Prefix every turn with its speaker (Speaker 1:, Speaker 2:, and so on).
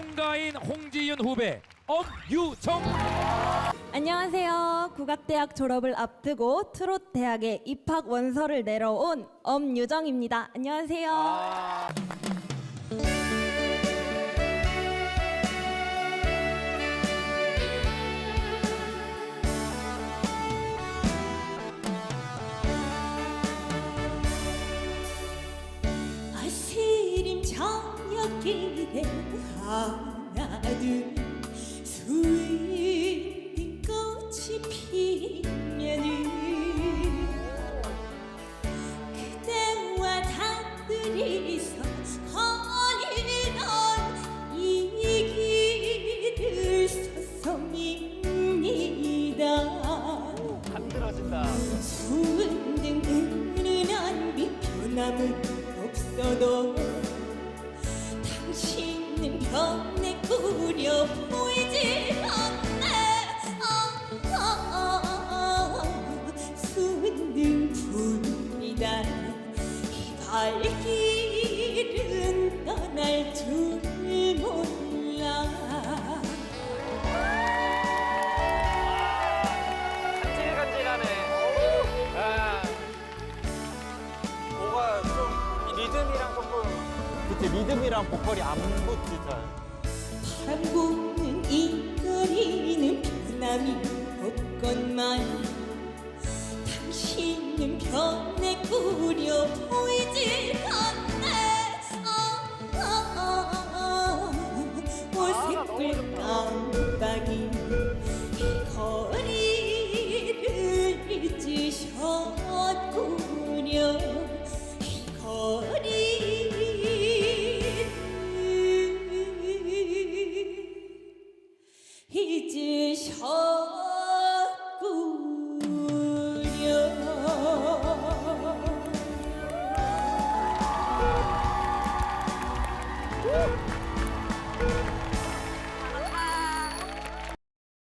Speaker 1: 송가인, 홍지윤 후배 엄유정.
Speaker 2: 안녕하세요. 국악대학 졸업을 앞두고 트롯 대학에 입학 원서를 내러 온 엄유정입니다. 안녕하세요.
Speaker 3: 아시린 저 녁길에 하나 둘 수인 꽃이 피면은 그대와 단둘이서 거닐던 이 길을 서성입니다. 수은등 은은한 빛표남은 없어도 이 발길은 떠날 줄 몰라
Speaker 4: 간질간질하네. 아, 뭐가 좀 리듬이랑 조금 그치 리듬이랑 보컬이 안 붙지 잘.
Speaker 3: 바람 부는 이 거리는 변함이 없건만 당신은 변해 꾸려 보 깜빡이 이 거리를 잊으셨군요. 이 거리를 잊으셨군요